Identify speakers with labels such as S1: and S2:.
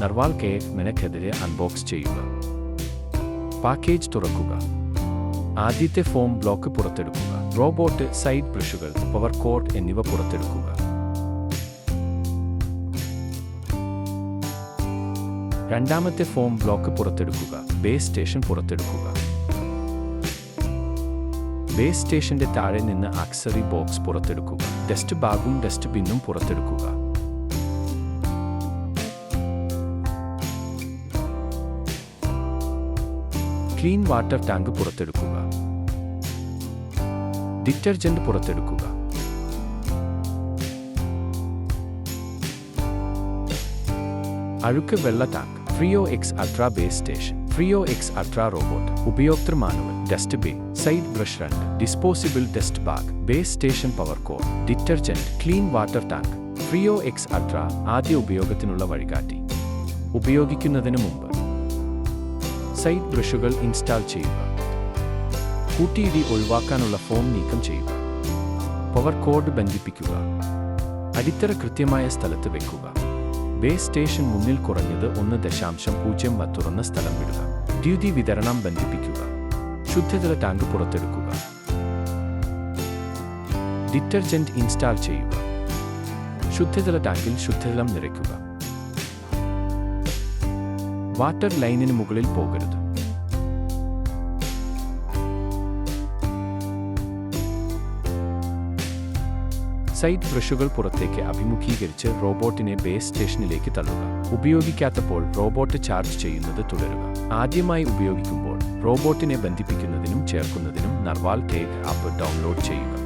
S1: നർവാൾ കെ മെനക്കെതിരെ അൺബോക്സ് ചെയ്യുക. പാക്കേജ് തുറക്കുക. ആദ്യത്തെ ഫോം ബ്ലോക്ക് പുറത്തെടുക്കുക. റോബോട്ട് സൈഡ് ബ്രഷുകൾ പവർ കോട്ട് എന്നിവ പുറത്തെടുക്കുക. രണ്ടാമത്തെ ഫോം ബ്ലോക്ക് പുറത്തെടുക്കുക. ബേസ് സ്റ്റേഷൻ പുറത്തെടുക്കുക. ബേസ് സ്റ്റേഷന്റെ താഴെ നിന്ന് ആക്സറി ബോക്സ് പുറത്തെടുക്കുക. ഡസ്റ്റ് ബാഗും ഡസ്റ്റ് ബിന്നും പുറത്തെടുക്കുക. ക്ലീൻ വാട്ടർ ടാങ്ക് പുറത്തെടുക്കുക. ഡിറ്റർജന്റ് പുറത്തെടുക്കുക. അഴുക്ക് വെള്ള tank Freo X Ultra base station Freo X Ultra robot ഉപയോക്തൃ manual dust bay side brush രണ്ട് disposable dust bag base station power cord detergent clean water tank Freo X Ultra ആദ്യ ഉപയോഗത്തിനുള്ള വഴികാട്ടി. ഉപയോഗിക്കുന്നതിന് മുമ്പ് സൈഡ് ബ്രഷുകൾ ഇൻസ്റ്റാൾ ചെയ്യുക. കൂട്ടിയിടി ഒഴിവാക്കാനുള്ള ഫോം നീക്കം ചെയ്യുക. പവർ കോഡ് ബന്ധിപ്പിക്കുക. അടിത്തറ കൃത്യമായ സ്ഥലത്ത് വെക്കുക. ബേസ് സ്റ്റേഷൻ മുന്നിൽ കുറഞ്ഞത് ഒന്ന് ദശാംശം പൂജ്യം തുറന്ന സ്ഥലം വിടുക ദ്യുതി വിതരണം ബന്ധിപ്പിക്കുക. ശുദ്ധജല ടാങ്ക് പുറത്തെടുക്കുക. ഡിറ്റർജന്റ് ഇൻസ്റ്റാൾ ചെയ്യുക. ശുദ്ധജല ടാങ്കിൽ ശുദ്ധജലം നിറയ്ക്കുക. വാട്ടർ ലൈനിന് മുകളിൽ പോകരുത്. സൈഡ് ബ്രഷുകൾ പുറത്തേക്ക് അഭിമുഖീകരിച്ച് റോബോട്ടിനെ ബേസ് സ്റ്റേഷനിലേക്ക് തള്ളുക. ഉപയോഗിക്കാത്തപ്പോൾ റോബോട്ട് ചാർജ് ചെയ്യുന്നത് തുടരുക. ആദ്യമായി ഉപയോഗിക്കുമ്പോൾ റോബോട്ടിനെ ബന്ധിപ്പിക്കുന്നതിനും ചേർക്കുന്നതിനും നർവാൽ ടേക്ക് ആപ്പ് ഡൗൺലോഡ് ചെയ്യുക.